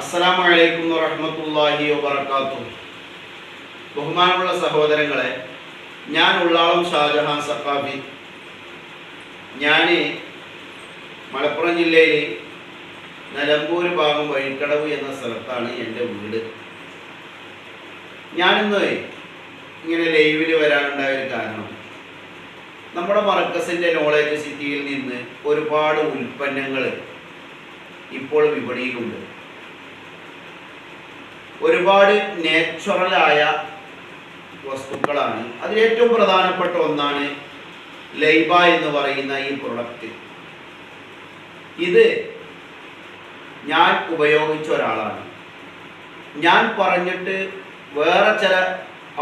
അസ്സലാമു അലൈക്കും വറഹ്മത്തുള്ളാഹി വബറകാത്തു ബഹുമാനമുള്ള സഹോദരങ്ങളെ ഞാൻ ഉള്ളാളം ഷാജഹാൻ സക്കാഫി ഞാൻ മലപ്പുറം ജില്ലയിൽ നിലമ്പൂർ ഭാഗം വഴിക്കടവ് എന്ന സ്ഥലത്താണ് എന്റെ വീട്. ഞാനിന്ന് ഇങ്ങനെ ലൈവിൽ വരാനുണ്ടായ ഒരു കാരണം നമ്മുടെ മർക്കസിന്റെ നോളേജ് സിറ്റിയിൽ നിന്ന് ഒരുപാട് ഉൽപ്പന്നങ്ങൾ ഇപ്പോൾ വിപണിയിലുണ്ട്. ഒരുപാട് നേച്ചുറലായ വസ്തുക്കളാണ്. അതിലേറ്റവും പ്രധാനപ്പെട്ട ഒന്നാണ് ലൈബ എന്ന് പറയുന്ന ഈ പ്രൊഡക്റ്റ് ഇത് ഞാൻ ഉപയോഗിച്ച ഒരാളാണ്. ഞാൻ പറഞ്ഞിട്ട് വേറെ ചില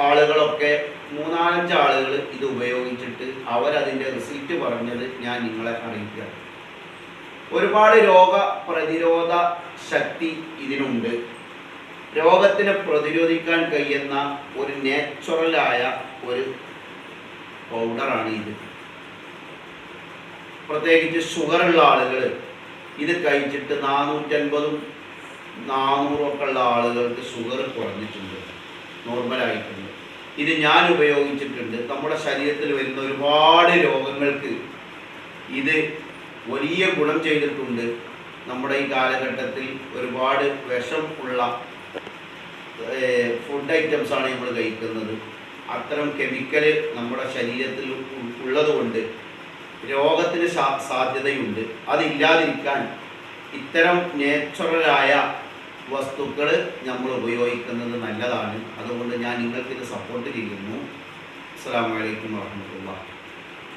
ആളുകളൊക്കെ മൂന്നാലഞ്ച് ആളുകൾ ഇത് ഉപയോഗിച്ചിട്ട് അവരതിന്റെ റിസൾട്ട് പറഞ്ഞത് ഞാൻ നിങ്ങളെ അറിയിക്കുക. ഒരുപാട് രോഗ പ്രതിരോധ ശക്തി ഇതിനുണ്ട്. രോഗത്തിനെ പ്രതിരോധിക്കാൻ കഴിയുന്ന ഒരു നാച്ചുറലായ ഒരു പൗഡറാണ് ഇത്. പ്രത്യേകിച്ച് ഷുഗറുള്ള ആളുകൾ ഇത് കഴിച്ചിട്ട് നാനൂറ്റൻപതും നാനൂറും ഒക്കെ ഉള്ള ആളുകൾക്ക് ഷുഗർ കുറഞ്ഞിട്ടുണ്ട്. നോർമലായിട്ടുണ്ട് ഇത് ഞാൻ ഉപയോഗിച്ചിട്ടുണ്ട്. നമ്മുടെ ശരീരത്തിൽ വരുന്ന ഒരുപാട് രോഗങ്ങൾക്ക് ഇത് വലിയ ഗുണം ചെയ്തിട്ടുണ്ട്. നമ്മുടെ ഈ കാലഘട്ടത്തിൽ ഒരുപാട് വിഷം ഉള്ള ഫുഡ് ഐറ്റംസ് ആണ് നമ്മൾ കഴിക്കുന്നത്. അത്തരം കെമിക്കൽ നമ്മുടെ ശരീരത്തിൽ ഉള്ളതുകൊണ്ട് രോഗത്തിന് സാധ്യതയുണ്ട്. അതില്ലാതിരിക്കാൻ ഇത്തരം നേച്ചുറലായ വസ്തുക്കൾ നമ്മൾ ഉപയോഗിക്കുന്നത് നല്ലതാണ്. അതുകൊണ്ട് ഞാൻ നിങ്ങൾക്കിത് സപ്പോർട്ട് ചെയ്യുന്നു. അസ്സാം വലൈക്കും വാഹമത്തുള്ള